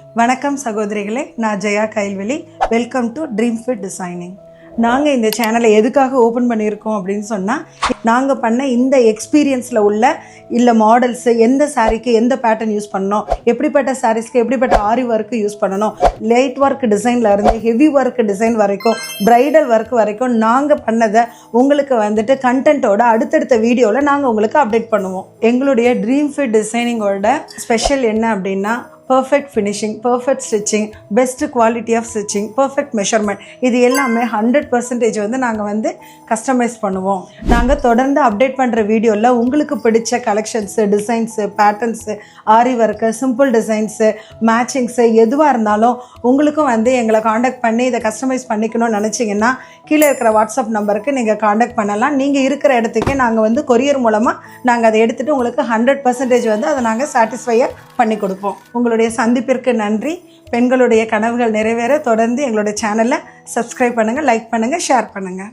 வணக்கம் சகோதரிகளே நான் Jaya கைல்வெளி welcome to dream fit designing நாங்கள் இந்த சேனலை எதுக்காக ஓப்பன் பண்ணியிருக்கோம் அப்படின்னு சொன்னால் நாங்கள் பண்ண இந்த எக்ஸ்பீரியன்ஸில் உள்ள இல்லை மாடல்ஸு எந்த சாரீக்கு எந்த பேட்டர்ன் யூஸ் பண்ணணும் எப்படிப்பட்ட சாரீஸ்க்கு எப்படிப்பட்ட ஆரி ஒர்க்கு யூஸ் பண்ணணும் லைட் ஒர்க் டிசைனில் இருந்து ஹெவி ஒர்க் டிசைன் வரைக்கும் ப்ரைடல் ஒர்க் வரைக்கும் நாங்கள் பண்ணதை உங்களுக்கு வந்துட்டு கண்டென்ட்டோட அடுத்தடுத்த வீடியோவில் நாங்கள் உங்களுக்கு அப்டேட் பண்ணுவோம். எங்களுடைய ட்ரீம் ஃபிட் டிசைனிங்கோட ஸ்பெஷல் என்ன அப்படின்னா perfect finishing perfect stitching best quality of stitching perfect measurement இது எல்லாமே ஹண்ட்ரட் பர்சன்டேஜ் வந்து நாங்கள் வந்து கஸ்டமைஸ் பண்ணுவோம். நாங்கள் தொடர்ந்து அப்டேட் பண்ணுற வீடியோவில் உங்களுக்கு பிடிச்ச collections designs patterns aari work simple designs matchings எதுவாக இருந்தாலும் உங்களுக்கும் வந்து எங்களை காண்டாக்ட் பண்ணி இதை கஸ்டமைஸ் பண்ணிக்கணும்னு நினச்சிங்கன்னா கீழே இருக்கிற வாட்ஸ்அப் நம்பருக்கு நீங்கள் காண்டாக்ட் பண்ணலாம். நீங்கள் இருக்கிற இடத்துக்கே நாங்கள் வந்து கொரியர் மூலமாக நாங்கள் அதை எடுத்துகிட்டு உங்களுக்கு ஹண்ட்ரட் பர்சன்டேஜ் வந்து அதை நாங்கள் சாட்டிஸ்ஃபையாக பண்ணி கொடுப்போம். உங்களுக்கு உங்களுடைய சந்திப்பிற்கு நன்றி. பெண்களுடைய கனவுகள் நிறைவேற தொடர்ந்து எங்களுடைய சேனலை சப்ஸ்கிரைப் பண்ணுங்கள் லைக் பண்ணுங்கள் ஷேர் பண்ணுங்கள்